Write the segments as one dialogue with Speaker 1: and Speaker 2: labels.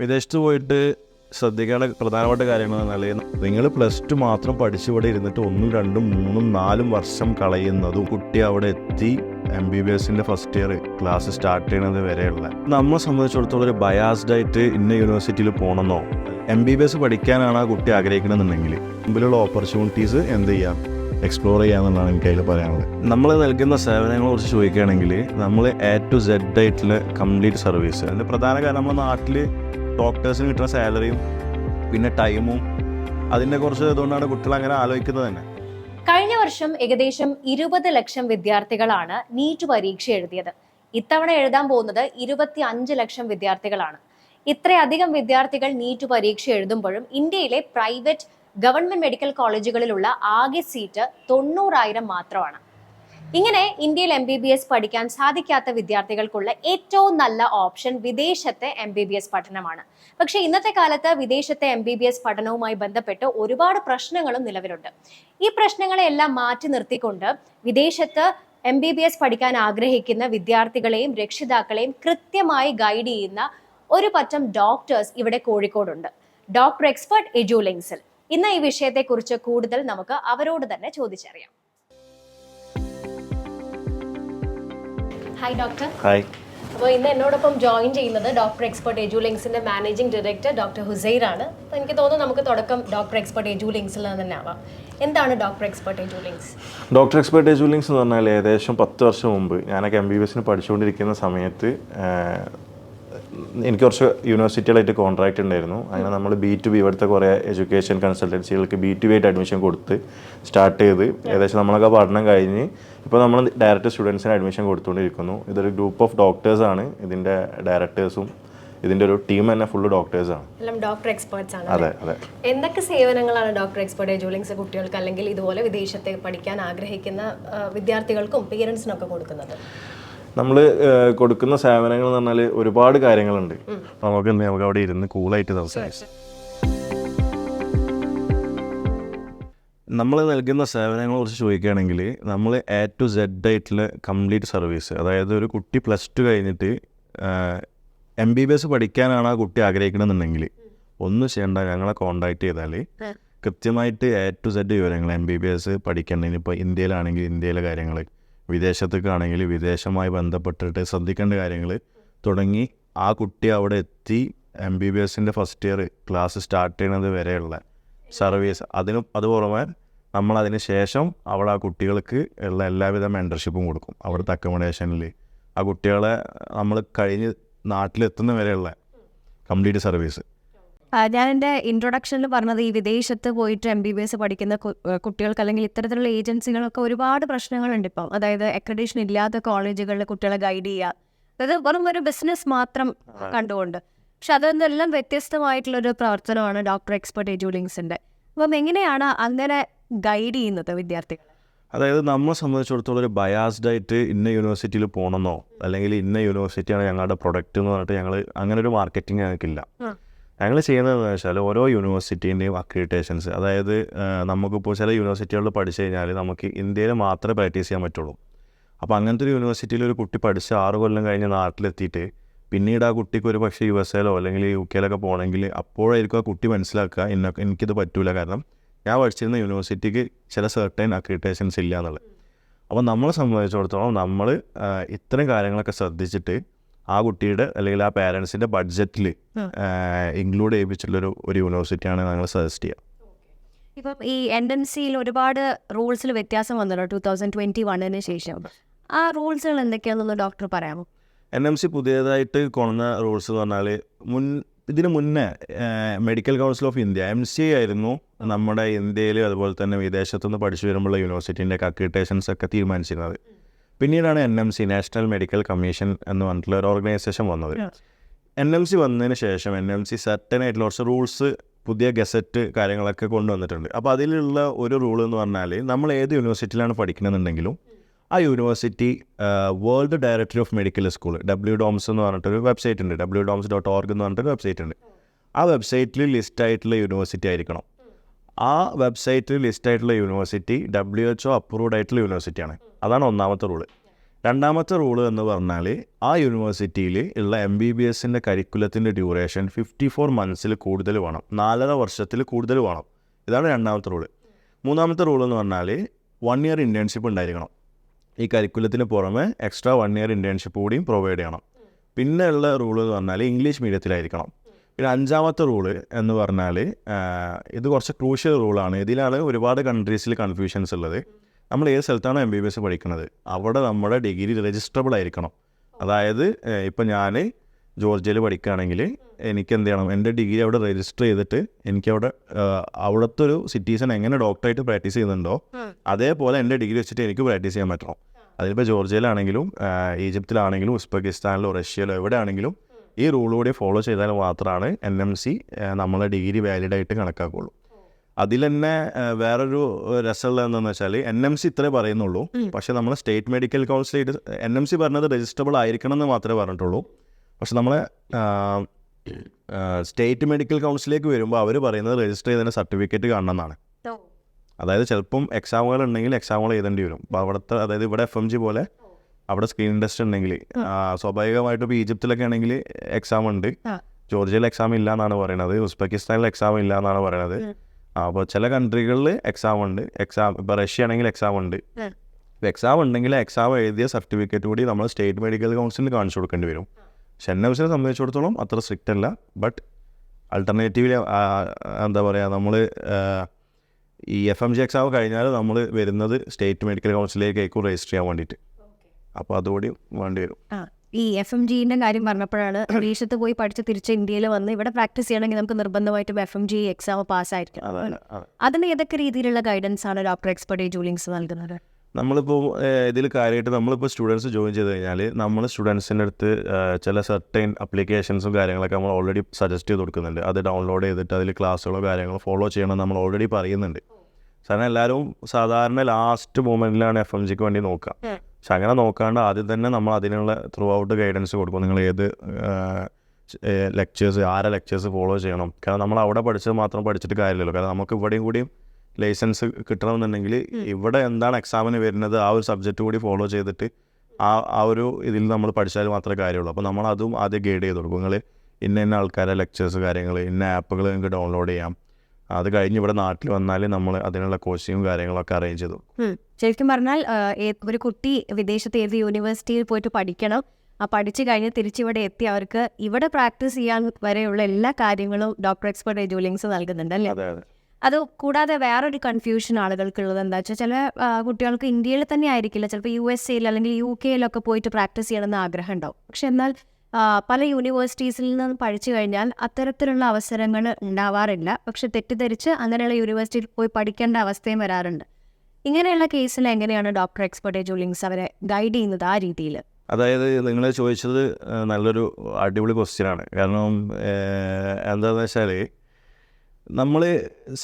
Speaker 1: വിദേശത്ത് പോയിട്ട് ശ്രദ്ധിക്കേണ്ട പ്രധാനപ്പെട്ട കാര്യങ്ങൾ എന്നാൽ നിങ്ങൾ പ്ലസ് ടു മാത്രം പഠിച്ചു ഇവിടെ ഇരുന്നിട്ട് ഒന്നും രണ്ടും മൂന്നും നാലും വർഷം കളയുന്നതും കുട്ടി അവിടെ എത്തി എം ബി ബി എസിന്റെ ഫസ്റ്റ് ഇയർ ക്ലാസ് സ്റ്റാർട്ട് ചെയ്യുന്നത് വരെയുള്ള. നമ്മളെ സംബന്ധിച്ചിടത്തോളം ഒരു ബയാസ്ഡ് ആയിട്ട് ഇന്ന യൂണിവേഴ്സിറ്റിയിൽ പോകണമെന്നോ എം ബി ബി എസ് പഠിക്കാനാണ് ആ കുട്ടി ആഗ്രഹിക്കണമെന്നുണ്ടെങ്കിൽ മുമ്പിലുള്ള ഓപ്പർച്യൂണിറ്റീസ് എന്ത് ചെയ്യാം? എക്സ്പ്ലോർ ചെയ്യാമെന്നാണ് എനിക്ക് അതിൽ പറയാനുള്ളത്. നമ്മൾ നൽകുന്ന സേവനങ്ങളെ കുറിച്ച് ചോദിക്കുകയാണെങ്കിൽ നമ്മൾ എ ടു സെഡ് ആയിട്ടുള്ള കംപ്ലീറ്റ് സർവീസ് അതിന്റെ പ്രധാന കാരണം നമ്മുടെ നാട്ടിൽ ഡോക്ടേഴ്സിന് കിട്ടുന്ന സാലറിയും പിന്നെ ടൈമും അതിന്റെ കുറച്ച് ഇതുകൊണ്ടാണ് കുട്ടികൾ അങ്ങനെ ആലോചിക്കുന്നത് തന്നെ.
Speaker 2: കഴിഞ്ഞ വർഷം ഏകദേശം ഇരുപത് ലക്ഷം വിദ്യാർത്ഥികളാണ് നീറ്റ് പരീക്ഷ എഴുതിയത്. ഇത്തവണ എഴുതാൻ പോകുന്നത് ഇരുപത്തി അഞ്ച് ലക്ഷം വിദ്യാർത്ഥികളാണ്. ഇത്രയധികം വിദ്യാർത്ഥികൾ നീറ്റ് പരീക്ഷ എഴുതുമ്പോഴും ഇന്ത്യയിലെ പ്രൈവറ്റ് ഗവൺമെന്റ് മെഡിക്കൽ കോളേജുകളിലുള്ള ആകെ സീറ്റ് തൊണ്ണൂറായിരം മാത്രമാണ്. ഇങ്ങനെ ഇന്ത്യയിൽ എം ബി ബി എസ് പഠിക്കാൻ സാധിക്കാത്ത വിദ്യാർത്ഥികൾക്കുള്ള ഏറ്റവും നല്ല ഓപ്ഷൻ വിദേശത്തെ എം ബി ബി എസ് പഠനമാണ്. പക്ഷേ ഇന്നത്തെ കാലത്ത് വിദേശത്തെ എം ബി ബി എസ് പഠനവുമായി ബന്ധപ്പെട്ട് ഒരുപാട് പ്രശ്നങ്ങളും നിലവിലുണ്ട്. ഈ പ്രശ്നങ്ങളെല്ലാം മാറ്റി നിർത്തിക്കൊണ്ട് വിദേശത്ത് എം ബി ബി എസ് പഠിക്കാൻ ആഗ്രഹിക്കുന്ന വിദ്യാർത്ഥികളെയും രക്ഷിതാക്കളെയും കൃത്യമായി ഗൈഡ് ചെയ്യുന്ന ഒരു പറ്റം ഡോക്ടേഴ്സ് ഇവിടെ കോഴിക്കോടുണ്ട്. ഡോക്ടർ എക്സ്പെർട്ട് എജു ലിങ്സിൽ ഇന്ന് ഈ വിഷയത്തെക്കുറിച്ച് കൂടുതൽ നമുക്ക് അവരോട് തന്നെ ചോദിച്ചറിയാം. ഹായ് ഡോക്ടർ
Speaker 1: ഹായ്
Speaker 2: അപ്പോൾ ഇന്ന് എന്നോടൊപ്പം ജോയിൻ ചെയ്യുന്നത് ഡോക്ടർ എക്സ്പെർട്ട് എജുലിങ്സിന്റെ മാനേജിംഗ് ഡയറക്ടർ ഡോക്ടർ ഹുസൈർ ആണ്. അപ്പോൾ എനിക്ക് തോന്നുന്നു നമുക്ക് തുടക്കം ഡോക്ടർ എക്സ്പെർട്ട് എജുലിങ്സിൽ നിന്ന് തന്നെ ആവാം. എന്താണ് doctor expert Edulinks
Speaker 1: doctor expert Edulinks എന്ന് പറഞ്ഞാൽ ഏകദേശം പത്ത് വർഷം മുമ്പ് ഞാനൊക്കെ എം ബി ബി എസിന് പഠിച്ചുകൊണ്ടിരിക്കുന്ന സമയത്ത് എനിക്ക് കുറച്ച് യൂണിവേഴ്സിറ്റികളായിട്ട് കോൺട്രാക്റ്റ് ഉണ്ടായിരുന്നു. അങ്ങനെ നമ്മൾ ബി ടു ബി ഇവിടുത്തെ കുറേ എഡ്യൂക്കേഷൻ കൺസൾട്ടൻസികൾക്ക് ബി ടു ബി ആയിട്ട് അഡ്മിഷൻ കൊടുത്ത് സ്റ്റാർട്ട് ചെയ്ത് ഏകദേശം നമ്മളൊക്കെ പഠനം കഴിഞ്ഞ് ഇപ്പോൾ നമ്മൾ ഡയറക്റ്റ് സ്റ്റുഡൻസിന് അഡ്മിഷൻ കൊടുത്തുകൊണ്ടിരിക്കുന്നു ഇതൊരു ഗ്രൂപ്പ് ഓഫ് ഡോക്ടേഴ്സാണ് ഇതിന്റെ ഡയറക്ടേഴ്സും ഇതിന്റെ ഒരു ടീം തന്നെ ഫുള്ള് ഡോക്ടേഴ്സാണ്
Speaker 2: എല്ലാം ഡോക്ടർ എക്സ്പേർട്സ് ആണ്
Speaker 1: അതെ അതെ.
Speaker 2: എന്തൊക്കെ സേവനങ്ങളാണ് ഡോക്ടർ എക്സ്പേർട്ട് എജു ലിങ്സ് കുട്ടികൾക്ക് അല്ലെങ്കിൽ ഇതുപോലെ വിദേശത്തെ പഠിക്കാൻ ആഗ്രഹിക്കുന്ന വിദ്യാർത്ഥികൾക്കും പേരൻസിനൊക്കെ കൊടുക്കുന്നത്?
Speaker 1: നമ്മൾ കൊടുക്കുന്ന സേവനങ്ങൾ എന്ന് പറഞ്ഞാൽ ഒരുപാട് കാര്യങ്ങളുണ്ട്. നമുക്ക് നമുക്ക് അവിടെ ഇരുന്ന് കൂളായിട്ട് സംസാരിച്ചു. നമ്മൾ നൽകുന്ന സേവനങ്ങളെ കുറിച്ച് ചോദിക്കുകയാണെങ്കിൽ നമ്മൾ എ ടു സെഡ് ആയിട്ടുള്ള കംപ്ലീറ്റ് സർവീസ് അതായത് ഒരു കുട്ടി പ്ലസ് ടു കഴിഞ്ഞിട്ട് എം ബി ബി എസ് പഠിക്കാനാണ് ആ കുട്ടി ആഗ്രഹിക്കണമെന്നുണ്ടെങ്കിൽ ഒന്നും ചെയ്യേണ്ട ഞങ്ങളെ കോണ്ടാക്ട് ചെയ്താൽ കൃത്യമായിട്ട് എ ടു സെഡ് വിവരങ്ങൾ എം ബി ബി എസ് പഠിക്കേണ്ടതിന് ഇപ്പോൾ ഇന്ത്യയിലാണെങ്കിൽ ഇന്ത്യയിലെ കാര്യങ്ങൾ വിദേശത്തേക്കാണെങ്കിൽ വിദേശമായി ബന്ധപ്പെട്ടിട്ട് ശ്രദ്ധിക്കേണ്ട കാര്യങ്ങൾ തുടങ്ങി. ആ കുട്ടി അവിടെ എത്തി. എം ബി ബി എസിന്റെ ഫസ്റ്റ് ഇയർ ക്ലാസ് സ്റ്റാർട്ട് ചെയ്യുന്നത് വരെയുള്ള സർവീസ് അതിനും അത് നമ്മൾ അതിന് ശേഷം അവിടെ ആ കുട്ടികൾക്ക് ഉള്ള എല്ലാവിധ മെന്റർഷിപ്പും കൊടുക്കും. അവിടുത്തെ അക്കോമഡേഷനിൽ ആ കുട്ടികളെ നമ്മൾ കഴിഞ്ഞ് നാട്ടിലെത്തുന്ന വരെയുള്ള കംപ്ലീറ്റ് സർവീസ്
Speaker 3: ഞാൻ എന്റെ ഇൻട്രൊഡക്ഷനിൽ പറഞ്ഞത് ഈ വിദേശത്ത് പോയിട്ട് എം ബി ബി എസ് പഠിക്കുന്ന കുട്ടികൾക്ക് അല്ലെങ്കിൽ ഇത്തരത്തിലുള്ള ഏജൻസികളൊക്കെ ഒരുപാട് പ്രശ്നങ്ങളുണ്ട് ഇപ്പം. അതായത് അക്രഡേഷൻ ഇല്ലാത്ത കോളേജുകളിൽ കുട്ടികളെ ഗൈഡ് ചെയ്യുക. അതായത് വെറും ഒരു ബിസിനസ് മാത്രം കണ്ടുകൊണ്ട്. പക്ഷെ അതെന്നെല്ലാം വ്യത്യസ്തമായിട്ടുള്ളൊരു പ്രവർത്തനമാണ് ഡോക്ടർ എക്സ്പെർട്ട് എജുലിങ്സിന്റെ അപ്പം എങ്ങനെയാണ് അങ്ങനെ ഗൈഡ് ചെയ്യുന്നത് വിദ്യാർത്ഥികൾ
Speaker 1: അതായത് നമ്മളെ സംബന്ധിച്ചിടത്തോളം ഒരു ബയാസ്ഡ് ആയിട്ട് ഇന്ന യൂണിവേഴ്സിറ്റിയിൽ പോകണമെന്നോ അല്ലെങ്കിൽ ഇന്ന യൂണിവേഴ്സിറ്റിയാണ് ഞങ്ങളുടെ പ്രൊഡക്റ്റ് എന്ന് പറഞ്ഞിട്ട് ഞങ്ങൾ അങ്ങനെ ഒരു മാർക്കറ്റിംഗ് ഞങ്ങൾക്കില്ല. ഞങ്ങൾ ചെയ്യുന്നതെന്ന് വെച്ചാൽ ഓരോ യൂണിവേഴ്സിറ്റീന്റെയും അക്രിഡിറ്റേഷൻസ് അതായത് നമുക്കിപ്പോൾ ചില യൂണിവേഴ്സിറ്റികളിൽ പഠിച്ചു കഴിഞ്ഞാൽ നമുക്ക് ഇന്ത്യയിൽ മാത്രമേ പ്രാക്ടീസ് ചെയ്യാൻ പറ്റുള്ളൂ. അപ്പോൾ അങ്ങനത്തെ ഒരു യൂണിവേഴ്സിറ്റിയിൽ ഒരു കുട്ടി പഠിച്ച് ആറ് കൊല്ലം കഴിഞ്ഞ് നാട്ടിലെത്തിയിട്ട് പിന്നീട് ആ കുട്ടിക്ക് ഒരു പക്ഷേ യു എസ് എയിലോ അല്ലെങ്കിൽ യു കെയിലൊക്കെ പോകണമെങ്കിൽ അപ്പോഴായിരിക്കും ആ കുട്ടി മനസ്സിലാക്കുക ഇന്ന എനിക്കിത് പറ്റൂല കാരണം ഞാൻ പഠിച്ചിരുന്ന യൂണിവേഴ്സിറ്റിക്ക് ചില സെർട്ടൈൻ അക്രിഡിറ്റേഷൻസ് ഇല്ല എന്നുള്ളത്. അപ്പോൾ നമ്മളെ സംബന്ധിച്ചിടത്തോളം നമ്മൾ ഇത്തരം കാര്യങ്ങളൊക്കെ ശ്രദ്ധിച്ചിട്ട് ആ കുട്ടിയുടെ അല്ലെങ്കിൽ ആ പാരൻസിന്റെ ബഡ്ജറ്റിൽ ഇൻക്ലൂഡ് ചെയ്യിപ്പിച്ചിട്ടുള്ളൊരു ഒരു യൂണിവേഴ്സിറ്റിയാണ് ഞങ്ങൾ സജസ്റ്റ് ചെയ്യുക
Speaker 3: ഇപ്പം ഈ എൻ എം സിയിൽ ഒരുപാട് റൂൾസിൽ വ്യത്യാസം വന്നല്ലോ ടൂ തൗസൻഡ് ട്വന്റി വണ്ണിന് ശേഷം ആ റൂൾസുകൾ എന്തൊക്കെയാണെന്ന് ഡോക്ടർ പറയാമോ?
Speaker 1: എൻ എം സി പുതിയതായിട്ട് കൊണ്ടുവന്ന റൂൾസ് എന്ന് പറഞ്ഞാൽ മുൻ ഇതിന് മുന്നേ medical council of India M C ആയിരുന്നു നമ്മുടെ ഇന്ത്യയിൽ അതുപോലെ തന്നെ വിദേശത്തുനിന്ന് പഠിച്ചു വരുമ്പോൾ യൂണിവേഴ്സിറ്റീന്റെ അക്രിഡിറ്റേഷൻസ് ഒക്കെ തീരുമാനിച്ചിരുന്നത്. പിന്നീടാണ് N M C national medical commission എന്ന് പറഞ്ഞിട്ടുള്ള ഒരു ഓർഗനൈസേഷൻ വന്നത്. എൻ എം സി വന്നതിന് ശേഷം എൻ എം സി സർട്ടൻ ആയിട്ടുള്ള കുറച്ച് റൂൾസ് പുതിയ ഗസറ്റ് കാര്യങ്ങളൊക്കെ കൊണ്ടുവന്നിട്ടുണ്ട്. അപ്പോൾ അതിലുള്ള ഒരു റൂൾ എന്ന് പറഞ്ഞാൽ നമ്മൾ ഏത് യൂണിവേഴ്സിറ്റിയിലാണ് പഠിക്കണമെന്നുണ്ടെങ്കിലും ആ university world directory of medical school W DOMS എന്ന് പറഞ്ഞിട്ടൊരു വെബ്സൈറ്റ് ഉണ്ട്. ഡബ്ല്യു ഡോംസ് ഡോട്ട് ഓർഗ് എന്ന് പറഞ്ഞിട്ടൊരു വെബ്സൈറ്റ് ഉണ്ട്. ആ വെബ്സൈറ്റിൽ ലിസ്റ്റ് ആയിട്ടുള്ള യൂണിവേഴ്സിറ്റി ആയിരിക്കണം. ആ വെബ്സൈറ്റിൽ ലിസ്റ്റ് ആയിട്ടുള്ള university W H O approved ആയിട്ടുള്ള യൂണിവേഴ്സിറ്റിയാണ് അതാണ് ഒന്നാമത്തെ റൂൾ രണ്ടാമത്തെ റൂൾ എന്ന് പറഞ്ഞാൽ ആ യൂണിവേഴ്സിറ്റിയിൽ ഉള്ള എം ബി ബി എസിന്റെ കരിക്കുലത്തിന്റെ ഡ്യൂറേഷൻ ഫിഫ്റ്റി ഫോർ മന്ത്സിൽ കൂടുതൽ വേണം. നാലര വർഷത്തിൽ കൂടുതൽ വേണം. ഇതാണ് രണ്ടാമത്തെ റൂൾ മൂന്നാമത്തെ റൂൾ എന്ന് പറഞ്ഞാൽ വൺ ഇയർ ഇന്റേൺഷിപ്പ് ഉണ്ടായിരിക്കണം. ഈ കരിക്കുലത്തിന് പുറമെ എക്സ്ട്രാ വൺ ഇയർ ഇന്റേൺഷിപ്പ് കൂടിയും പ്രൊവൈഡ് ചെയ്യണം. പിന്നെയുള്ള റൂൾ എന്ന് പറഞ്ഞാൽ ഇംഗ്ലീഷ് മീഡിയത്തിലായിരിക്കണം പിന്നെ അഞ്ചാമത്തെ റൂൾ എന്ന് പറഞ്ഞാൽ ഇത് കുറച്ച് ക്രൂഷ്യൽ റൂളാണ് ഇതിലാണ് ഒരുപാട് കൺട്രീസിൽ കൺഫ്യൂഷൻസ് ഉള്ളത്. നമ്മൾ ഏത് സ്ഥലത്താണോ എം ബി ബി എസ് പഠിക്കുന്നത്? അവിടെ നമ്മുടെ ഡിഗ്രി രജിസ്റ്ററബിൾ ആയിരിക്കണം. അതായത് ഇപ്പം ഞാൻ ജോർജിയയിൽ പഠിക്കുകയാണെങ്കിൽ എനിക്ക് എന്ത് ചെയ്യണം? എന്റെ ഡിഗ്രി അവിടെ രജിസ്റ്റർ ചെയ്തിട്ട് എനിക്കവിടെ അവിടെ അവിടുത്തെ ഒരു സിറ്റീസൺ എങ്ങനെ ഡോക്ടറായിട്ട് പ്രാക്ടീസ് ചെയ്യുന്നുണ്ടോ അതേപോലെ എന്റെ ഡിഗ്രി വെച്ചിട്ട് എനിക്ക് പ്രാക്ടീസ് ചെയ്യാൻ പറ്റണം. അതിലിപ്പോൾ ജോർജിയയിലാണെങ്കിലും ഈജിപ്തിലാണെങ്കിലും ഉസ്ബെക്കിസ്ഥാനിലോ റഷ്യയിലോ എവിടെയാണെങ്കിലും ഈ റൂൾ കൂടി ഫോളോ ചെയ്താൽ മാത്രമാണ് എൻ എം സി നമ്മളെ ഡിഗ്രി വാലിഡ് ആയിട്ട് കണക്കാക്കുള്ളൂ. അതിൽ തന്നെ വേറൊരു രസമുള്ള എന്താണെന്ന് വെച്ചാൽ എൻ എം സി ഇത്രേ പറയുന്നുള്ളൂ. പക്ഷേ നമ്മൾ state medical council N M C പറഞ്ഞത് രജിസ്റ്റബിൾ ആയിരിക്കണം എന്ന് മാത്രമേ പറഞ്ഞിട്ടുള്ളൂ. പക്ഷെ നമ്മളെ സ്റ്റേറ്റ് മെഡിക്കൽ കൗൺസിലേക്ക് വരുമ്പോൾ അവർ പറയുന്നത് രജിസ്റ്റർ ചെയ്തതിന്റെ സർട്ടിഫിക്കറ്റ് കാണണം എന്നാണ്. അതായത് ചിലപ്പം എക്സാമുകൾ ഉണ്ടെങ്കിൽ എക്സാമുകൾ എഴുതേണ്ടി വരും. അപ്പോൾ അവിടുത്തെ അതായത് ഇവിടെ എഫ് എം ജി പോലെ അവിടെ സ്ക്രീൻ ടെസ്റ്റ് ഉണ്ടെങ്കിൽ സ്വാഭാവികമായിട്ടും ഇപ്പോൾ ഈജിപ്തിലൊക്കെ ആണെങ്കിൽ എക്സാം ഉണ്ട് ജോർജിയയിൽ എക്സാം ഇല്ല എന്നാണ് പറയുന്നത് ഉസ്ബെക്കിസ്ഥാനിൽ എക്സാം ഇല്ല എന്നാണ് പറയുന്നത് അപ്പോൾ ചില കൺട്രികളിൽ എക്സാം ഉണ്ട്. എക്സാം ഇപ്പോൾ റഷ്യ ആണെങ്കിൽ എക്സാം ഉണ്ട്. എക്സാം ഉണ്ടെങ്കിൽ എക്സാം എഴുതിയ സർട്ടിഫിക്കറ്റ് കൂടി നമ്മൾ സ്റ്റേറ്റ് മെഡിക്കൽ കൗൺസിലിന് കാണിച്ചു കൊടുക്കേണ്ടി വരും. പക്ഷെ എൻ സംബന്ധിച്ചിടത്തോളം അത്ര സ്ട്രിക്റ്റ് അല്ല. ബട്ട് അൾട്ടർനേറ്റീവിൽ എന്താ പറയുക നമ്മൾ ഈ എഫ് എം ജി എക്സാം കഴിഞ്ഞാൽ നമ്മൾ വരുന്നത് സ്റ്റേറ്റ് മെഡിക്കൽ കൗൺസിലേക്ക് രജിസ്റ്റർ ചെയ്യാൻ വേണ്ടിയിട്ട്. അപ്പോൾ അതുകൂടി വേണ്ടി വരും.
Speaker 3: ഈ എഫ് എം ജിന്റെ കാര്യം പറഞ്ഞപ്പോഴാണ് വിദേശത്ത് പോയി പഠിച്ച് തിരിച്ച് ഇന്ത്യയിൽ വന്ന് ഇവിടെ പ്രാക്ടീസ് ചെയ്യണമെങ്കിൽ നമുക്ക് നിർബന്ധമായിട്ടും F M G exam pass
Speaker 1: ആയിരിക്കും അതെ
Speaker 3: അതിന് ഏതൊക്കെ രീതിയിലുള്ള ഗൈഡൻസ് ആണ് ഡോക്ടർ എക്സ്പെർട്ട് ജൂലിങ്സ് നൽകുന്നത്?
Speaker 1: നമ്മളിപ്പോൾ ഇതിൽ കാര്യമായിട്ട് നമ്മളിപ്പോൾ സ്റ്റുഡൻസ് ജോയിൻ ചെയ്ത് കഴിഞ്ഞാൽ നമ്മൾ സ്റ്റുഡൻസിന്റെ അടുത്ത് ചില സർട്ടൈൻ അപ്ലിക്കേഷൻസും കാര്യങ്ങളൊക്കെ നമ്മൾ ഓൾറെഡി സജസ്റ്റ് ചെയ്ത് കൊടുക്കുന്നുണ്ട്. അത് ഡൗൺലോഡ് ചെയ്തിട്ട് അതിൽ ക്ലാസ്സുകളോ കാര്യങ്ങളോ ഫോളോ ചെയ്യണം നമ്മൾ ഓൾറെഡി പറയുന്നുണ്ട്. കാരണം എല്ലാവരും സാധാരണ ലാസ്റ്റ് മൂമെന്റിലാണ് എഫ് എം ജിക്ക് വേണ്ടി നോക്കുക. പക്ഷെ അങ്ങനെ നോക്കാണ്ട് ആദ്യം തന്നെ നമ്മൾ അതിനുള്ള ത്രൂ ഔട്ട് ഗൈഡൻസ് കൊടുക്കും. നിങ്ങൾ ഏത് ലെക്ചേഴ്സ് ആരെ ലെക്ചേഴ്സ് ഫോളോ ചെയ്യണം. കാരണം നമ്മൾ അവിടെ പഠിച്ചത് മാത്രം പഠിച്ചിട്ട് കാര്യമില്ലല്ലോ. കാരണം നമുക്ക് ഇവിടെയും കൂടിയും ലൈസൻസ് കിട്ടണമെന്നുണ്ടെങ്കിൽ ഇവിടെ എന്താണ് എക്സാമിന് വരുന്നത് ആ ഒരു സബ്ജക്റ്റ് കൂടി ഫോളോ ചെയ്തിട്ട് ആ ആ ഒരു ഇതിൽ നമ്മൾ പഠിച്ചാൽ മാത്രമേ കാര്യമുള്ളൂ. അപ്പോൾ നമ്മൾ അതും ആദ്യം ഗൈഡ് ചെയ്ത് കൊടുക്കും. നിങ്ങൾ ഇന്ന ഇന്ന ആൾക്കാരെ ലെക്ചേഴ്സ് കാര്യങ്ങൾ ഇന്ന ആപ്പുകൾ നിങ്ങൾക്ക് ഡൗൺലോഡ് ചെയ്യാം. അത് കഴിഞ്ഞ് ഇവിടെ നാട്ടിൽ വന്നാൽ നമ്മൾ അതിനുള്ള കോച്ചിങ്ങും കാര്യങ്ങളൊക്കെ അറേഞ്ച് ചെയ്തു.
Speaker 3: ശരിക്കും പറഞ്ഞാൽ ഒരു കുട്ടി വിദേശത്ത് ഏത് യൂണിവേഴ്സിറ്റിയിൽ പോയിട്ട് പഠിക്കണം. ആ പഠിച്ചു കഴിഞ്ഞ് തിരിച്ചിവിടെ എത്തി അവർക്ക് ഇവിടെ പ്രാക്ടീസ് ചെയ്യാൻ വരെയുള്ള എല്ലാ കാര്യങ്ങളും ഡോക്ടർ എക്സ്പെർട്ട് ജൂലിങ്സ് നൽകുന്നുണ്ട് അല്ലേ?
Speaker 1: അത്
Speaker 3: കൂടാതെ വേറൊരു കൺഫ്യൂഷൻ ആളുകൾക്കുള്ളത് എന്താ വെച്ചാൽ ചില കുട്ടികൾക്ക് ഇന്ത്യയിൽ തന്നെ ആയിരിക്കില്ല. ചിലപ്പോൾ യു എസ് എയിൽ അല്ലെങ്കിൽ യു കെയിലൊക്കെ പോയിട്ട് പ്രാക്ടീസ് ചെയ്യണമെന്ന് ആഗ്രഹം ഉണ്ടാവും. പക്ഷെ എന്നാൽ പല യൂണിവേഴ്സിറ്റീസിൽ നിന്ന് പഠിച്ചു കഴിഞ്ഞാൽ അത്തരത്തിലുള്ള അവസരങ്ങൾ ഉണ്ടാവാറില്ല. പക്ഷെ തെറ്റിദ്ധരിച്ച് അങ്ങനെയുള്ള യൂണിവേഴ്സിറ്റിയിൽ പോയി പഠിക്കേണ്ട അവസ്ഥയും വരാറുണ്ട്. ഇങ്ങനെയുള്ള കേസിൽ എങ്ങനെയാണ് ഡോക്ടർ എക്സ്പെർട്ട് ജൂലിങ്സ് അവരെ ഗൈഡ് ചെയ്യുന്നത് ആ രീതിയിൽ?
Speaker 1: അതായത് നിങ്ങൾ ചോദിച്ചത് നല്ലൊരു അടിപൊളി ക്വസ്റ്റ്യനാണ് കാരണം എന്താണെന്ന് വെച്ചാൽ നമ്മൾ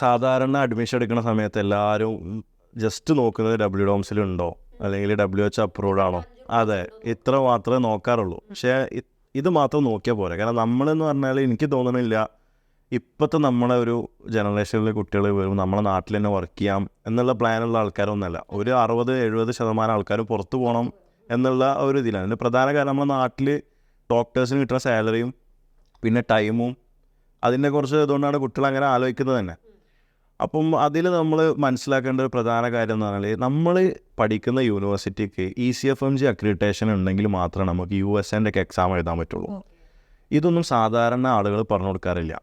Speaker 1: സാധാരണ അഡ്മിഷൻ എടുക്കുന്ന സമയത്ത് എല്ലാവരും ജസ്റ്റ് നോക്കുന്നത് ഡബ്ല്യു ഡോംസിലുണ്ടോ അല്ലെങ്കിൽ ഡബ്ല്യു എച്ച് അപ്രൂവ്ഡ് ആണോ? അതെ ഇത്ര മാത്രമേ നോക്കാറുള്ളൂ. പക്ഷേ ഇത് മാത്രം നോക്കിയാൽ പോരാ. കാരണം നമ്മളെന്ന് പറഞ്ഞാൽ എനിക്ക് തോന്നണില്ല ഇപ്പോഴത്തെ നമ്മളെ ഒരു ജനറേഷനിലെ കുട്ടികൾ വരും നമ്മളെ നാട്ടിൽ തന്നെ വർക്ക് ചെയ്യാം എന്നുള്ള പ്ലാനുള്ള ആൾക്കാരൊന്നുമല്ല ഒരു അറുപത് എഴുപത് ശതമാനം ആൾക്കാർ പുറത്തു പോകണം എന്നുള്ള ഒരു ഇതിലാണ്. അതിന്റെ പ്രധാന കാരണം നമ്മുടെ നാട്ടിൽ ഡോക്ടേഴ്സിന് കിട്ടുന്ന സാലറിയും പിന്നെ ടൈമും അതിനെ കുറച്ച് ഇതുകൊണ്ടാണ് കുട്ടികൾ അങ്ങനെ ആലോചിക്കുന്നത് തന്നെ. അപ്പം അതിൽ നമ്മൾ മനസ്സിലാക്കേണ്ട ഒരു പ്രധാന കാര്യം എന്ന് പറഞ്ഞാൽ നമ്മൾ പഠിക്കുന്ന യൂണിവേഴ്സിറ്റിക്ക് E C F M G accreditation ഉണ്ടെങ്കിൽ മാത്രമേ നമുക്ക് യു എസ് എന്റെ ഒക്കെ എക്സാം എഴുതാൻ പറ്റുള്ളൂ. ഇതൊന്നും സാധാരണ ആളുകൾ പറഞ്ഞു കൊടുക്കാറില്ല.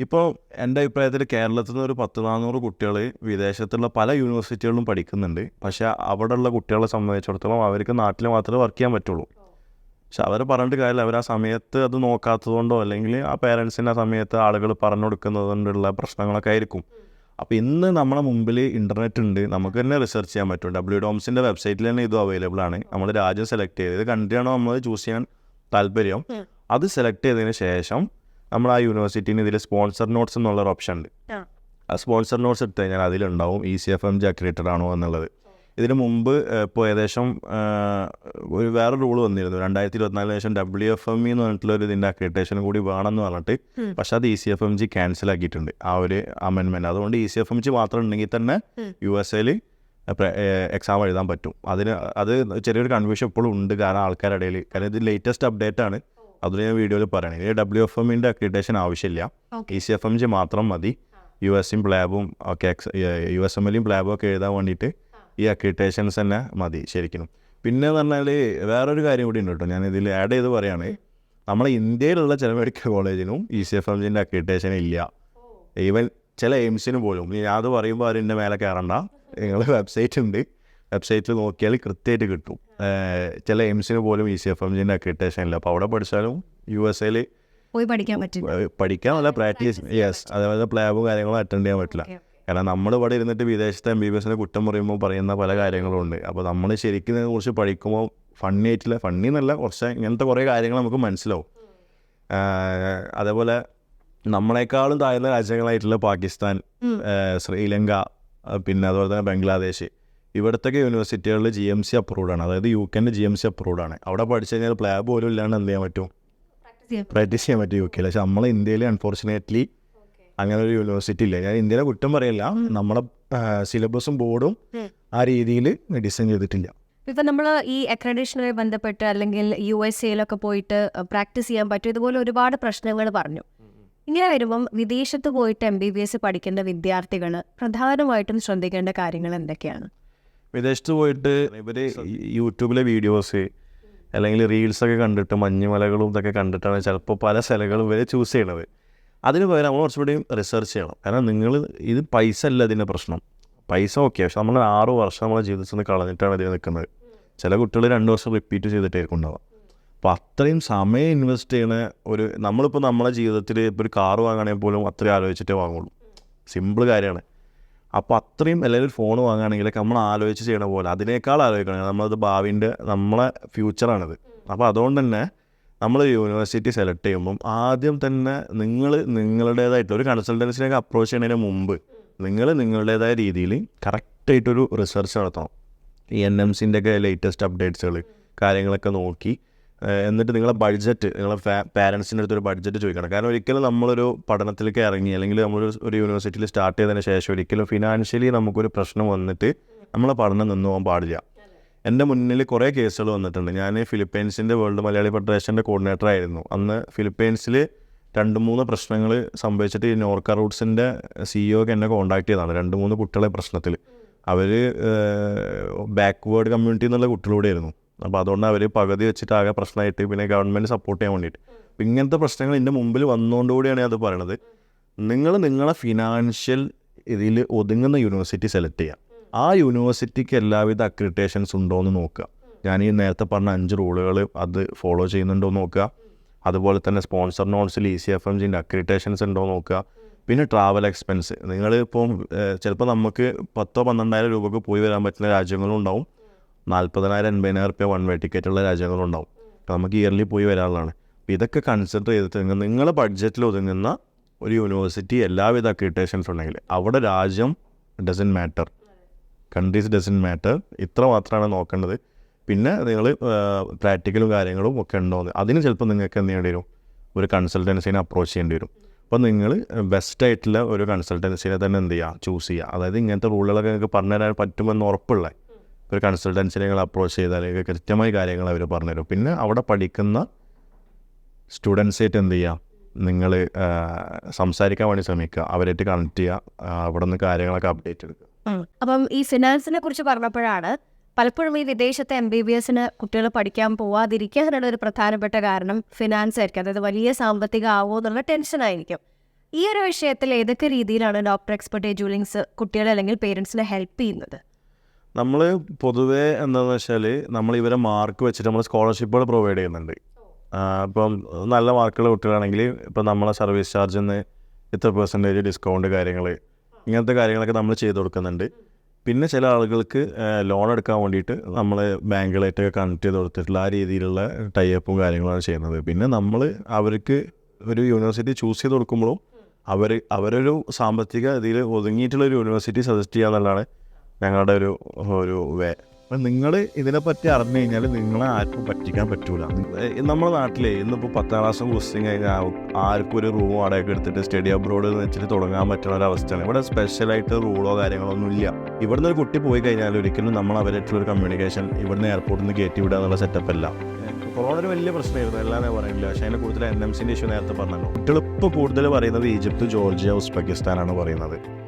Speaker 1: ഇപ്പോൾ എന്റെ അഭിപ്രായത്തിൽ കേരളത്തിൽ നിന്ന് ഒരു പത്ത് നാനൂറ് കുട്ടികൾ വിദേശത്തുള്ള പല യൂണിവേഴ്സിറ്റികളിലും പഠിക്കുന്നുണ്ട്. പക്ഷേ അവിടെയുള്ള കുട്ടികളെ സംബന്ധിച്ചിടത്തോളം അവർക്ക് നാട്ടിൽ മാത്രമേ വർക്ക് ചെയ്യാൻ പറ്റുള്ളൂ. പക്ഷെ അവർ പറഞ്ഞിട്ട് കാര്യമില്ല. അവർ ആ സമയത്ത് അത് നോക്കാത്തതുകൊണ്ടോ അല്ലെങ്കിൽ ആ പേരൻസിന്റെ ആ സമയത്ത് ആളുകൾ പറഞ്ഞു കൊടുക്കുന്നത് കൊണ്ടുള്ള പ്രശ്നങ്ങളൊക്കെ ആയിരിക്കും. അപ്പോൾ ഇന്ന് നമ്മുടെ മുമ്പിൽ ഇന്റർനെറ്റ് ഉണ്ട്. നമുക്ക് തന്നെ റിസർച്ച് ചെയ്യാൻ പറ്റും. ഡബ്ല്യൂ ഡോംസിന്റെ വെബ്സൈറ്റിൽ തന്നെ ഇതും അവൈലബിൾ ആണ്. നമ്മൾ രാജ്യം സെലക്ട് ചെയ്ത്. ഇത് കൺട്രിയാണോ നമ്മൾ ചൂസ് ചെയ്യാൻ താല്പര്യം. അത് സെലക്ട് ചെയ്തതിന് ശേഷം നമ്മൾ ആ യൂണിവേഴ്സിറ്റിന് ഇതിൽ സ്പോൺസർ നോട്ട്സ് എന്നുള്ളൊരു ഓപ്ഷൻ ഉണ്ട്.
Speaker 3: ആ.
Speaker 1: സ്പോൺസർ നോട്ട്സ് എടുത്തു കഴിഞ്ഞാൽ അതിലുണ്ടാവും E C F M G ആണോ എന്നുള്ളത്. ഇതിന് മുമ്പ് ഇപ്പോൾ ഏകദേശം ഒരു വേറെ റൂൾ വന്നിരുന്നു. രണ്ടായിരത്തി ഇരുപത്തിനാലിന് ശേഷം ഡബ്ല്യു എഫ് എം ഇ എന്ന് പറഞ്ഞിട്ടുള്ള ഒരു ഇതിന്റെ അക്രിയേറ്റേഷൻ കൂടി വേണമെന്ന് പറഞ്ഞിട്ട് പക്ഷെ അത് E C F M G cancel ആക്കിയിട്ടുണ്ട്. ആ ഒരു അമെൻമെന്റ് അതുകൊണ്ട് E C F M G മാത്രം ഉണ്ടെങ്കിൽ തന്നെ. യു എസ് എയിൽ എക്സാം എഴുതാൻ പറ്റും. അതിന് അത് ചെറിയൊരു കൺഫ്യൂഷൻ ഇപ്പോഴും ഉണ്ട് കാരണം ആൾക്കാരുടെ ഇടയിൽ കാരണം ഇത് ലേറ്റസ്റ്റ് അപ്ഡേറ്റ് ആണ്. അതിൽ ഞാൻ വീഡിയോയിൽ പറയണേ. ഡബ്ല്യു എഫ് എമ്മിന്റെ അക്രിഡേഷൻ ആവശ്യമില്ല. E C F M G മാത്രം മതി. യു എസും പ്ലാബും ഒക്കെ യു എസ് എം എല്ലും പ്ലാബും ഒക്കെ എഴുതാൻ വേണ്ടിയിട്ട് ഈ അക്രിഡേഷൻസ് തന്നെ മതി ശരിക്കും. പിന്നെ എന്ന് പറഞ്ഞാൽ വേറൊരു കാര്യം കൂടി ഉണ്ട് കേട്ടോ. ഞാൻ ഇതിൽ ആഡ് ചെയ്ത് പറയുകയാണ് നമ്മളെ ഇന്ത്യയിലുള്ള ചില മെഡിക്കൽ കോളേജിനും ഇ സി എഫ് എം ജിന്റെ അക്രിഡേഷൻ ഇല്ല. ഈവൻ ചില എയിംസിന് പോലും. ഞാൻ അത് പറയുമ്പോൾ അവർ എന്റെ മേലെ കയറണ്ട നിങ്ങളുടെ വെബ്സൈറ്റ് ഉണ്ട്. വെബ്സൈറ്റിൽ നോക്കിയാൽ കൃത്യമായിട്ട് കിട്ടും. ചില എയിംസിന് പോലും ഇ സി എഫ് എം ജിന്റെ അക്രിറ്റേഷൻ ഇല്ല. അപ്പോൾ അവിടെ പഠിച്ചാലും യു എസ് എയിൽ
Speaker 3: പോയി പഠിക്കാൻ പറ്റില്ല.
Speaker 1: പഠിക്കാൻ നല്ല പ്രാക്ടീസ്. യെസ് അതേപോലെ പ്ലാബും കാര്യങ്ങളും അറ്റൻഡ് ചെയ്യാൻ പറ്റില്ല. കാരണം നമ്മൾ ഇവിടെ ഇരുന്നിട്ട് വിദേശത്തെ എം ബി ബി എസിനെ കുറ്റം പറയുമ്പോൾ പറയുന്ന പല കാര്യങ്ങളും ഉണ്ട് അപ്പോൾ നമ്മൾ ശരിക്കും ഇതിനെക്കുറിച്ച് പഠിക്കുമ്പോൾ ഫണ്ണി ആയിട്ടില്ല. ഫണ്ണി എന്നല്ല കുറച്ച് ഇങ്ങനത്തെ കുറേ കാര്യങ്ങൾ നമുക്ക് മനസ്സിലാവും. അതേപോലെ നമ്മളെക്കാളും താഴ്ന്ന രാജ്യങ്ങളായിട്ടുള്ള പാകിസ്ഥാൻ ശ്രീലങ്ക പിന്നെ അതുപോലെ തന്നെ ബംഗ്ലാദേശ്. ഇവിടുത്തെ യൂണിവേഴ്സിറ്റികളിൽ ജി എം സി അപ്രൂവ്ഡ് ആണ്. അതായത് യു കെന്റെ ജി എം സി അപ്രൂവ്ഡ് ആണ്. അവിടെ പഠിച്ചു കഴിഞ്ഞാൽ പ്ലാബ് പോലും ഇല്ലാണ്ട് എന്ത് ചെയ്യാൻ പറ്റും? പ്രാക്ടീസ് ചെയ്യാൻ പറ്റും. യു കെയിൽ പക്ഷെ നമ്മളെ ഇന്ത്യയിൽ അൺഫോർച്ചുനേറ്റ്ലി അങ്ങനെ ഒരു യൂണിവേഴ്സിറ്റി ഇല്ല. ഞാൻ ഇന്ത്യയിലെ കുറ്റം പറയില്ല. നമ്മുടെ സിലബസും ബോർഡും ആ രീതിയിൽ ഡിസൈൻ ചെയ്തിട്ടില്ല.
Speaker 3: ഇപ്പം നമ്മൾ ഈ അക്രഡേഷനുമായി ബന്ധപ്പെട്ട് അല്ലെങ്കിൽ യു എസ് എയിലൊക്കെ പോയിട്ട് പ്രാക്ടീസ് ചെയ്യാൻ പറ്റും. ഇതുപോലെ ഒരുപാട് പ്രശ്നങ്ങൾ പറഞ്ഞു. ഇങ്ങനെ വരുമ്പം വിദേശത്ത് പോയിട്ട് എം ബി ബി എസ് പഠിക്കേണ്ട വിദ്യാർത്ഥികൾ പ്രധാനമായിട്ടും ശ്രദ്ധിക്കേണ്ട കാര്യങ്ങൾ എന്തൊക്കെയാണ്?
Speaker 1: വിദേശത്ത് പോയിട്ട് ഇവർ യൂട്യൂബിലെ വീഡിയോസ് അല്ലെങ്കിൽ റീൽസൊക്കെ കണ്ടിട്ട് മഞ്ഞുമലകളും ഇതൊക്കെ കണ്ടിട്ടാണ് ചിലപ്പോൾ പല സ്ഥലങ്ങളും ഇവരെ ചൂസ് ചെയ്യണത്. അതിന് പകരം നമ്മൾ കുറച്ചുകൂടി റിസർച്ച് ചെയ്യണം. കാരണം നിങ്ങൾ ഇത് പൈസ അല്ല ഇതിന്റെ പ്രശ്നം. പൈസ ഓക്കെ പക്ഷെ നമ്മൾ ആറ് വർഷം നമ്മളെ ജീവിതത്തിൽ നിന്ന് കളഞ്ഞിട്ടാണ് ഇതിൽ നിൽക്കുന്നത്. ചില കുട്ടികൾ രണ്ട് വർഷം റിപ്പീറ്റ് ചെയ്തിട്ടായിരിക്കും ഉണ്ടാവുക. അപ്പോൾ അത്രയും സമയം ഇൻവെസ്റ്റ് ചെയ്യണ ഒരു നമ്മളിപ്പോൾ നമ്മളെ ജീവിതത്തിൽ ഇപ്പോൾ ഒരു കാറ് വാങ്ങുകയാണെങ്കിൽ പോലും അത്രയും ആലോചിച്ചിട്ടേ വാങ്ങുള്ളൂ. സിമ്പിൾ കാര്യമാണ്. അപ്പോൾ അത്രയും അല്ലെങ്കിൽ ഫോൺ വാങ്ങുകയാണെങ്കിൽ നമ്മൾ ആലോചിച്ച് ചെയ്യണ പോലെ അതിനേക്കാൾ ആലോചിക്കണം. നമ്മളത് ഭാവിന്റെ നമ്മളെ ഫ്യൂച്ചറാണിത് അപ്പോൾ അതുകൊണ്ട് തന്നെ നമ്മൾ യൂണിവേഴ്സിറ്റി സെലക്ട് ചെയ്യുമ്പം ആദ്യം തന്നെ നിങ്ങൾ നിങ്ങളുടേതായിട്ടുള്ള ഒരു കൺസൾട്ടൻസിനൊക്കെ അപ്രോച്ച് ചെയ്യുന്നതിന് മുമ്പ് നിങ്ങൾ നിങ്ങളുടേതായ രീതിയിൽ കറക്റ്റായിട്ടൊരു റിസർച്ച് നടത്തണം. ഈ എൻ എം സിന്റെ ഒക്കെ ലേറ്റസ്റ്റ് അപ്ഡേറ്റ്സുകൾ കാര്യങ്ങളൊക്കെ നോക്കി എന്നിട്ട് നിങ്ങളെ ബഡ്ജറ്റ് നിങ്ങളെ പാരൻസിന്റെ അടുത്തൊരു ബഡ്ജറ്റ് ചോദിക്കണം. കാരണം ഒരിക്കലും നമ്മളൊരു പഠനത്തിലേക്ക് ഇറങ്ങി അല്ലെങ്കിൽ നമ്മളൊരു ഒരു യൂണിവേഴ്സിറ്റിയിൽ സ്റ്റാർട്ട് ചെയ്തതിന് ശേഷം ഒരിക്കലും ഫിനാൻഷ്യലി നമുക്കൊരു പ്രശ്നം വന്നിട്ട് നമ്മളെ പഠനം നിന്ന് പോകാൻ പാടില്ല. എന്റെ മുന്നിൽ കുറേ കേസുകൾ വന്നിട്ടുണ്ട്. ഞാൻ ഫിലിപ്പൈൻസിന്റെ വേൾഡ് മലയാളി ഫെഡറേഷന്റെ കോർഡിനേറ്റർ ആയിരുന്നു. അന്ന് ഫിലിപ്പൈൻസിൽ രണ്ട് മൂന്ന് പ്രശ്നങ്ങൾ സംഭവിച്ചിട്ട് ഈ നോർക്ക റൂട്ട്സിന്റെ സിഇഒ ഒക്കെ എന്നെ കോൺടാക്ട് ചെയ്തതാണ്. രണ്ട് മൂന്ന് കുട്ടികളെ പ്രശ്നത്തിൽ അവർ ബാക്ക്വേർഡ് കമ്മ്യൂണിറ്റി എന്നുള്ള കുട്ടികളൂടെ ആയിരുന്നു. അപ്പോൾ അതുകൊണ്ട് അവർ പകുതി വെച്ചിട്ട് ആകെ പ്രശ്നമായിട്ട് പിന്നെ ഗവൺമെന്റ് സപ്പോർട്ട് ചെയ്യാൻ വേണ്ടിയിട്ട്. അപ്പോൾ ഇങ്ങനത്തെ പ്രശ്നങ്ങൾ എന്റെ മുമ്പിൽ വന്നുകൊണ്ടുകൂടിയാണ് അത് പറയണത്. നിങ്ങൾ നിങ്ങളെ ഫിനാൻഷ്യൽ ഇതിൽ ഒതുങ്ങുന്ന യൂണിവേഴ്സിറ്റി സെലക്ട് ചെയ്യുക. ആ യൂണിവേഴ്സിറ്റിക്ക് എല്ലാവിധ അക്രിറ്റേഷൻസ് ഉണ്ടോ എന്ന് നോക്കുക. ഞാൻ ഈ നേരത്തെ പറഞ്ഞ അഞ്ച് റൂളുകൾ അത് ഫോളോ ചെയ്യുന്നുണ്ടോ എന്ന് നോക്കുക. അതുപോലെ തന്നെ സ്പോൺസർ നോട്ട്സിൽ ഇ സി എഫ് എം ജിന്റെ അക്രിറ്റേഷൻസ് ഉണ്ടോ എന്ന് നോക്കുക. പിന്നെ ട്രാവൽ എക്സ്പെൻസ് നിങ്ങൾ ഇപ്പം ചിലപ്പോൾ നമുക്ക് പത്തോ പന്ത്രണ്ടായിരം രൂപക്ക് പോയി വരാൻ പറ്റുന്ന രാജ്യങ്ങളും ഉണ്ടാവും. നാൽപ്പതിനായിരം എൺപതിനായിരം റുപ്യ വൺ വേ ടിക്കറ്റ് ഉള്ള രാജ്യങ്ങളുണ്ടാവും. നമുക്ക് ഇയർലി പോയി വരാനുള്ളതാണ്. അപ്പോൾ ഇതൊക്കെ കൺസിഡർ ചെയ്തിട്ട് നിങ്ങളുടെ ബഡ്ജറ്റിൽ ഒതുങ്ങുന്ന ഒരു യൂണിവേഴ്സിറ്റി എല്ലാവിധ അക്രിറ്റേഷൻസ് ഉണ്ടെങ്കിൽ അവിടെ രാജ്യം doesn't matter countries doesn't matter ഇത്ര മാത്രമാണ് നോക്കേണ്ടത്. പിന്നെ നിങ്ങൾ പ്രാക്ടിക്കലും കാര്യങ്ങളും ഒക്കെ ഉണ്ടോയെന്ന് അതിന് ചിലപ്പോൾ നിങ്ങൾക്ക് എന്ത് ചെയ്യേണ്ടി വരും? ഒരു കൺസൾട്ടൻസിനെ അപ്രോച്ച് ചെയ്യേണ്ടി വരും. അപ്പോൾ നിങ്ങൾ ബെസ്റ്റ് ആയിട്ടുള്ള ഒരു കൺസൾട്ടൻസിനെ തന്നെ എന്ത് ചെയ്യുക? ചൂസ് ചെയ്യുക. അതായത് ഇങ്ങനത്തെ റൂളുകളൊക്കെ നിങ്ങൾക്ക് പറഞ്ഞുതരാൻ പറ്റുമെന്ന് ഉറപ്പുള്ള ഒരു കൺസൾട്ടൻസിനെ അപ്രോച്ച് ചെയ്താൽ കൃത്യമായി കാര്യങ്ങൾ അവർ പറഞ്ഞുതരും പിന്നെ അവിടെ പഠിക്കുന്ന സ്റ്റുഡൻസായിട്ട് എന്ത് ചെയ്യുക നിങ്ങൾ സംസാരിക്കാൻ വേണ്ടി ശ്രമിക്കുക. അവരായിട്ട് കണക്ട് ചെയ്യുക. അവിടെ നിന്ന് കാര്യങ്ങളൊക്കെ അപ്ഡേറ്റ് എടുക്കുക.
Speaker 3: അപ്പം ഈ ഫിനാൻസിനെ കുറിച്ച് പറഞ്ഞപ്പോഴാണ് പലപ്പോഴും ഈ വിദേശത്തെ എം ബി ബി എസിന് കുട്ടികൾ പഠിക്കാൻ പോവാതിരിക്കാനുള്ള ഒരു പ്രധാനപ്പെട്ട കാരണം ഫിനാൻസ് ആയിരിക്കും. അതായത് വലിയ സാമ്പത്തിക ആവോ എന്നുള്ള ടെൻഷൻ ആയിരിക്കും. ഈ ഒരു വിഷയത്തിൽ ഏതൊക്കെ രീതിയിലാണ് ഡോക്ടർ എക്സ്പെർട്ട് ജൂലിങ്സ് കുട്ടികളെ അല്ലെങ്കിൽ പേരൻസിനെ ഹെൽപ്പ് ചെയ്യുന്നത്?
Speaker 1: നമ്മൾ പൊതുവേ എന്താണെന്ന് വെച്ചാൽ നമ്മൾ ഇവരെ മാർക്ക് വെച്ചിട്ട് നമ്മൾ സ്കോളർഷിപ്പുകൾ പ്രൊവൈഡ് ചെയ്യുന്നുണ്ട്. ഇപ്പം നല്ല മാർക്കുള്ള കുട്ടികളാണെങ്കിൽ ഇപ്പം നമ്മളെ സർവീസ് ചാർജിൽ നിന്ന് ഇത്ര പെർസെന്റേജ് ഡിസ്കൗണ്ട് കാര്യങ്ങൾ ഇങ്ങനത്തെ കാര്യങ്ങളൊക്കെ നമ്മൾ ചെയ്ത് കൊടുക്കുന്നുണ്ട്. പിന്നെ ചില ആളുകൾക്ക് ലോൺ എടുക്കാൻ വേണ്ടിയിട്ട് നമ്മൾ ബാങ്കുകളായിട്ടൊക്കെ കണക്ട് ചെയ്ത് കൊടുത്തിട്ടുള്ള ആ രീതിയിലുള്ള ടൈപ്പും കാര്യങ്ങളാണ് ചെയ്യുന്നത്. പിന്നെ നമ്മൾ അവർക്ക് ഒരു യൂണിവേഴ്സിറ്റി ചൂസ് ചെയ്ത് കൊടുക്കുമ്പോഴും അവർ അവരൊരു സാമ്പത്തിക ഇതിൽ ഒതുങ്ങിയിട്ടുള്ള ഒരു യൂണിവേഴ്സിറ്റി സജസ്റ്റ് ചെയ്യുക എന്നുള്ളതാണ് ഞങ്ങളുടെ ഒരു ഒരു വേ. അപ്പം നിങ്ങൾ ഇതിനെപ്പറ്റി അറിഞ്ഞു കഴിഞ്ഞാൽ നിങ്ങളെ ആർക്കും പറ്റിക്കാൻ പറ്റൂല. നമ്മുടെ നാട്ടിലെ ഇന്നിപ്പോൾ പത്താം ക്ലാസ്സും ക്വസ്റ്റിങ് കഴിഞ്ഞാൽ ആർക്കും ഒരു റൂം വാടകയൊക്കെ എടുത്തിട്ട് സ്റ്റഡി അബ്രോഡ് എന്ന് വെച്ചിട്ട് തുടങ്ങാൻ പറ്റുന്ന ഒരു അവസ്ഥയാണ് ഇവിടെ സ്പെഷ്യലായിട്ട് റൂളോ കാര്യങ്ങളോ ഒന്നും ഇല്ല. ഇവിടുന്ന് ഒരു കുട്ടി പോയി കഴിഞ്ഞാൽ ഒരിക്കലും നമ്മൾ അവരായിട്ടുള്ള ഒരു കമ്മ്യൂണിക്കേഷൻ ഇവിടുന്ന് എയർപോർട്ടിൽ നിന്ന് കയറ്റി വിടുക എന്നുള്ള സെറ്റപ്പ് അല്ല. കൊറോണ ഒരു വലിയ പ്രശ്നമായിരുന്നു എല്ലാം ഞാൻ പറയുന്നില്ല. പക്ഷേ അതിന് കൂടുതൽ എൻ എം സിന്റെ ഇഷ്യൂ നേരത്തെ പറഞ്ഞല്ലോ. കുട്ടികൾ ഇപ്പോൾ കൂടുതൽ പറയുന്നത് ഈജിപ്ത് ജോർജിയ ഉസ്ബെക്കിസ്ഥാനാണ് പറയുന്നത്.